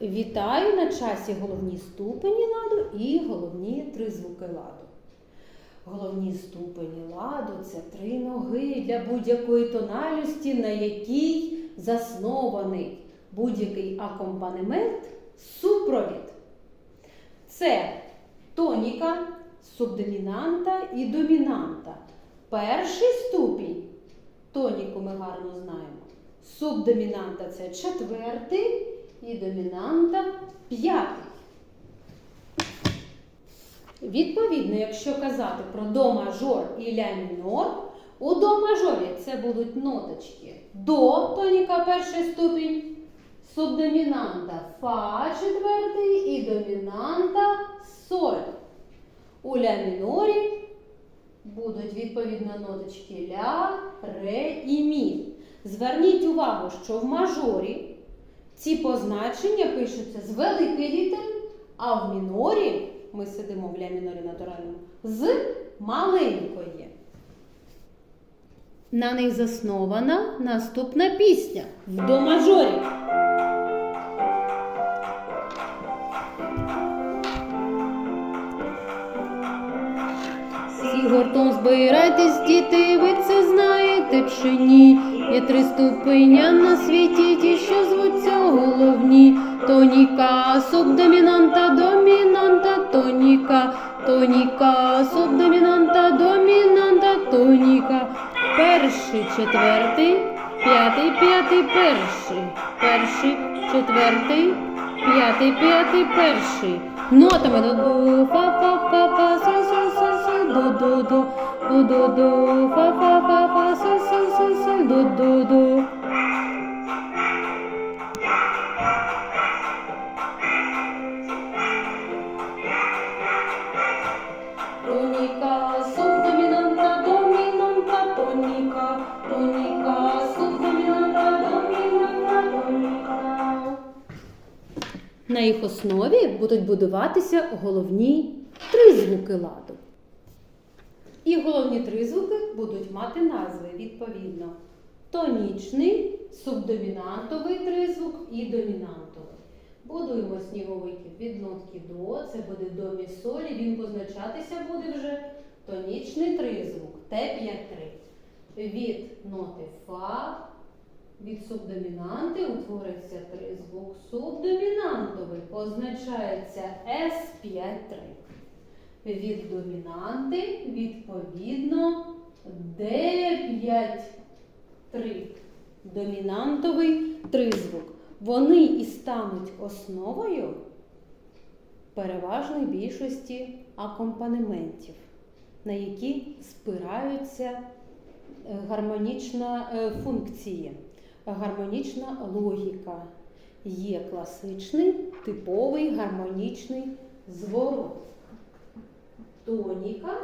Вітаю на часі головні ступені ладу і головні тризвуки ладу. Головні ступені ладу це три ноги для будь-якої тональності, на якій заснований будь-який акомпанемент, супровід. Це тоніка, субдомінанта і домінанта. Перший ступінь тоніку ми гарно знаємо. Субдомінанта це четвертий і домінанта п'ятий. Відповідно, якщо казати про до мажор і ля мінор, у до мажорі це будуть ноточки до тоніка перший ступінь, субдомінанта фа четвертий і домінанта соль. У ля мінорі будуть відповідно ноточки ля, ре і мі. Зверніть увагу, що в мажорі ці позначення пишуться з великої літери, а в мінорі ми сидимо в ля мінорі натуральному з маленької. На них заснована наступна пісня в до мажорі. Гуртом збирайтесь, діти, ви це знаєте чи ні? Є три ступеня на світі, ті, що звуться головні. Тоніка, субдомінанта, домінанта, тоніка, тоніка, субдомінанта, домінанта, тоніка. Перший, четвертий, п'ятий, п'ятий, перший, перший, четвертий, п'ятий, п'ятий, перший. Нотами до фа фа фа фа соль соль до до до до до до фа фа фа фа соль соль соль соль до до до. Тоніка, субдомінанта, домінанта, тоніка, тоніка, домінанта, тоніка. На їх основі будуть будуватися головні тризвуки ладу. І головні тризвуки будуть мати назви відповідно: тонічний, субдомінантовий тризвук і домінантовий. Будуємо сніговики від нотки до, це буде до мі солі, він позначатися буде вже тонічний тризвук Т5-3. Від ноти Фа від субдомінанти утвориться тризвук субдомінантовий, позначається С5-3. Від домінанти відповідно Д5-3. Домінантовий тризвук. Вони і стануть основою переважної більшості акомпанементів, на які спираються е, гармонічна е, функції, гармонічна логіка. Є класичний типовий гармонічний зворот. Тоніка,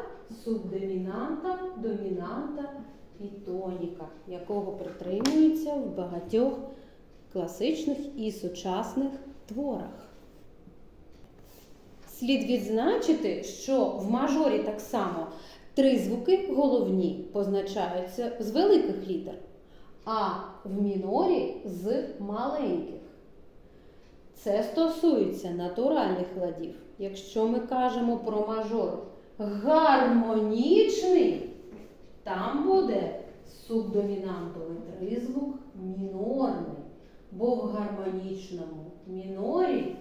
субдомінанта, домінанта і тоніка, якого притримуються в багатьох класичних і сучасних творах. Слід відзначити, що в мажорі так само три звуки головні позначаються з великих літер, а в мінорі з маленьких. Це стосується натуральних ладів. Якщо ми кажемо про мажор гармонічний, там буде субдомінантовий тризвук мінорний. Бо в гармонічному мінорі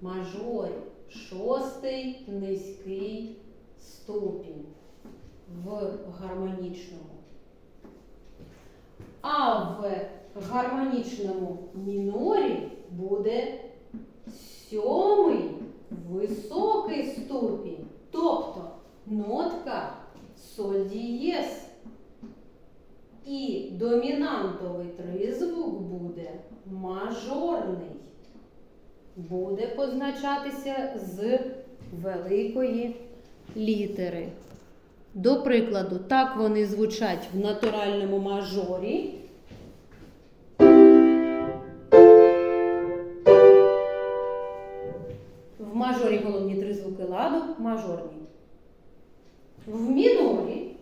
мажорі шостий низький ступінь в гармонічному. А в гармонічному мінорі буде сьомий високий ступінь, соль дієс. І домінантовий тризвук буде мажорний. Буде позначатися з великої літери. До прикладу, так вони звучать в натуральному мажорі. В мажорі головні три звуки ладу мажорні. В мінорі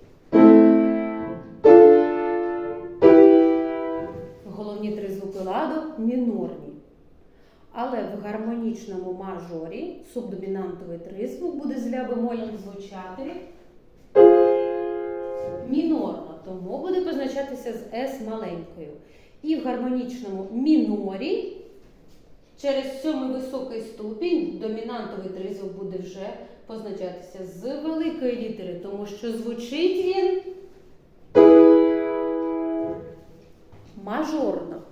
головні три звуки ладу мінорні. Але в гармонічному мажорі субдомінантовий тризвук буде з ля звучати мінорно, тому буде позначатися з С маленькою. І в гармонічному мінорі через сьомий високий ступінь домінантовий тризвук буде вже позначатися з великої літери, тому що звучить він мажорно.